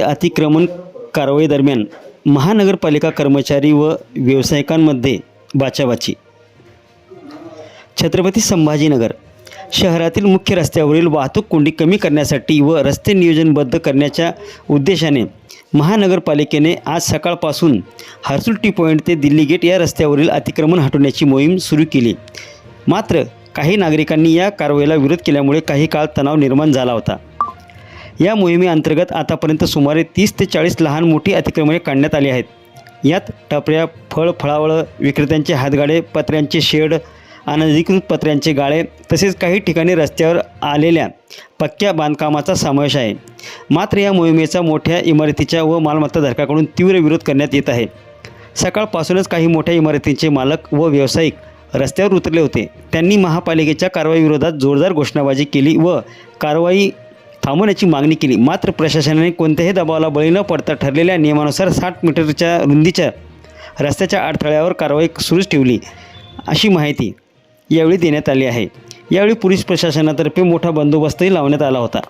अतिक्रमण कारवाई दरम्यान महानगरपालिका कर्मचारी व व्यावसायिकांमध्ये बाचाबाची. छत्रपती संभाजीनगर शहरातील मुख्य रस्त्यावरील वाहतूक कोंडी कमी करण्यासाठी व रस्ते नियोजनबद्ध करण्याच्या उद्देशाने महानगरपालिकेने आज सकाळपासून हर्सुल टी पॉईंट ते दिल्ली गेट या रस्त्यावरील अतिक्रमण हटवण्याची मोहीम सुरू केली. मात्र काही नागरिकांनी या कारवाईला विरोध केल्यामुळे काही काळ तणाव निर्माण झाला होता. या मोहिमेअंतर्गत आतापर्यंत सुमारे तीस ते चाळीस लहान मोठी अतिक्रमणे काढण्यात आली आहेत. यात टपऱ्या फळ फळावळं विक्रेत्यांचे हातगाडे पत्र्यांचे शेड अनधिकृत पत्र्यांचे गाळे तसेच काही ठिकाणी रस्त्यावर आलेल्या पक्क्या बांधकामाचा समावेश आहे. मात्र या मोहिमेचा मोठ्या इमारतीच्या व मालमत्ता धारकाकडून तीव्र विरोध करण्यात येत आहे. सकाळपासूनच काही मोठ्या इमारतींचे मालक व व्यावसायिक रस्त्यावर उतरले होते. त्यांनी महापालिकेच्या कारवाईविरोधात जोरदार घोषणाबाजी केली व कारवाई थांबवण्याची मागणी केली. मात्र प्रशासनाने कोणत्याही दबावाला बळी न पडता ठरलेल्या नियमानुसार साठ मीटरच्या रुंदीच्या रस्त्याच्या अडथळ्यावर कारवाई सुरूच ठेवली अशी माहिती यावेळी देण्यात आली आहे. यावेळी पोलीस प्रशासनातर्फे मोठा बंदोबस्तही लावण्यात आला होता.